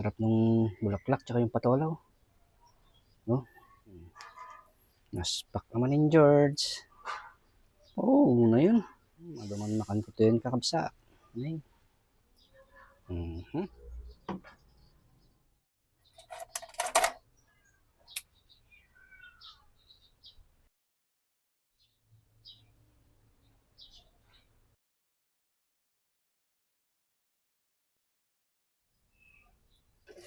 Sarap nung bulaklak tsaka yung patolaw. No? Naspak naman yung George. Oo, oh, na yun. Maduman makan ko to yun kakabsa. Ay. Mhm.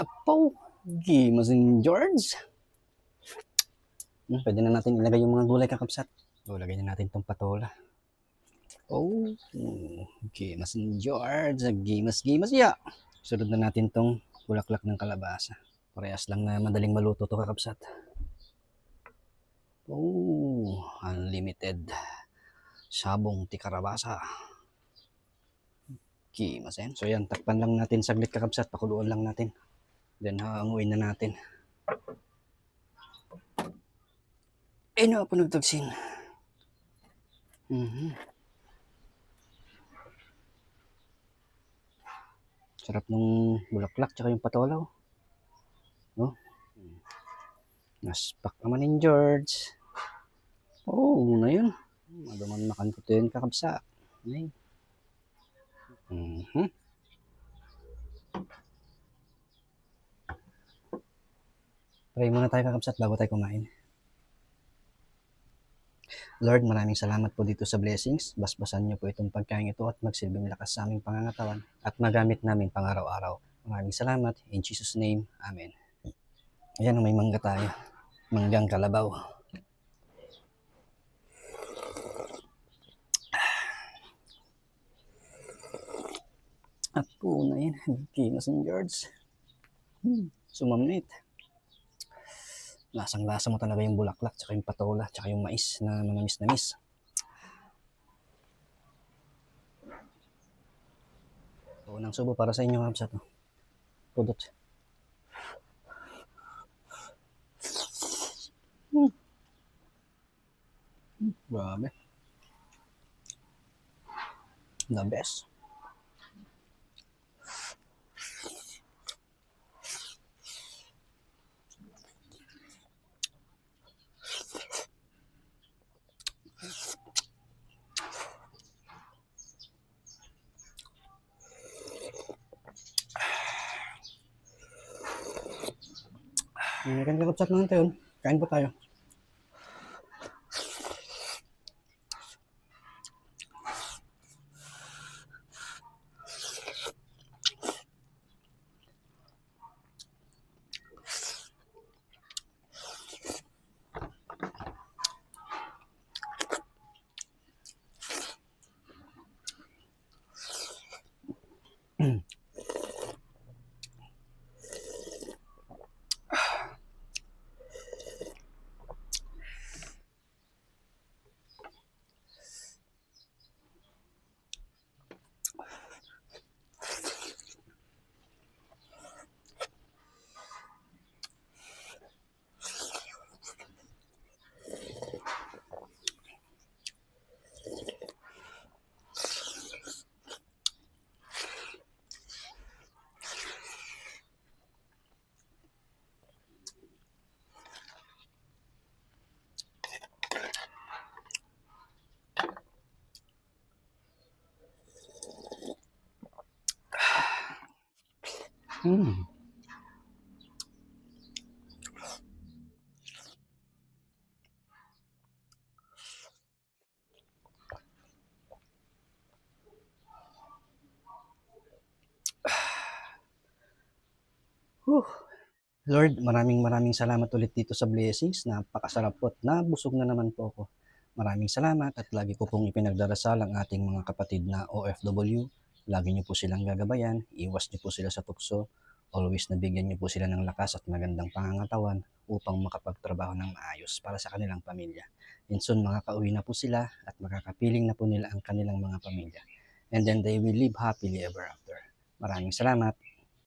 Apo, gimas yung George. Hmm, pwede na natin ilagay yung mga gulay kakabsat. So, lagay na natin tong patola. Oh, gimas yung George. Gimas, gimas ya. Sunod na natin tong bulaklak ng kalabasa. Parehas lang na madaling maluto to kakabsat. Oh, unlimited. Sabong tikarabasa. Gimas yan. So yan, takpan lang natin saglit kakabsat. Pakuluan lang natin. Then haanguin na natin. Eh, no, ako nagtagsin. Mhm. Sarap nung bulaklak tsaka yung patolaw. No? Naspak naman yung George. Oo, oh, na yun. Maduman makan ko to yun kakabsa. Ay. Mhm. Pray muna tayo kakabsat bago tayo kumain. Lord, maraming salamat po dito sa blessings. Basbasan niyo po itong pagkain ito at magsilbing lakas sa aming pangangatawan at magamit namin pang araw-araw. Maraming salamat. In Jesus' name, Amen. Ayan, may mangga tayo. Manggang kalabaw. At po na yan. Kimas ng George. Hmm, sumamnit lasang-lasa mo talaga yung bulaklak, tsaka yung patola, tsaka yung mais na manamis-namis. So, unang subo para sa inyo, Habsat. No? Pudot. Hmm. Hmm, Grabe. The best. May kanyakapsak naman tayo. Kain po tayo. Mm. Hmm. Whew. Lord, maraming maraming salamat ulit dito sa blessings. Napakasarap po at nabusog na naman po ako. Maraming salamat at lagi ko pong ipinagdarasal ang ating mga kapatid na OFW. Lagi niyo po silang gagabayan, iwas niyo po sila sa tukso, always nabigyan niyo po sila ng lakas at magandang pangangatawan upang makapagtrabaho ng maayos para sa kanilang pamilya. And soon makakauwi na po sila at makakapiling na po nila ang kanilang mga pamilya. And then they will live happily ever after. Maraming salamat.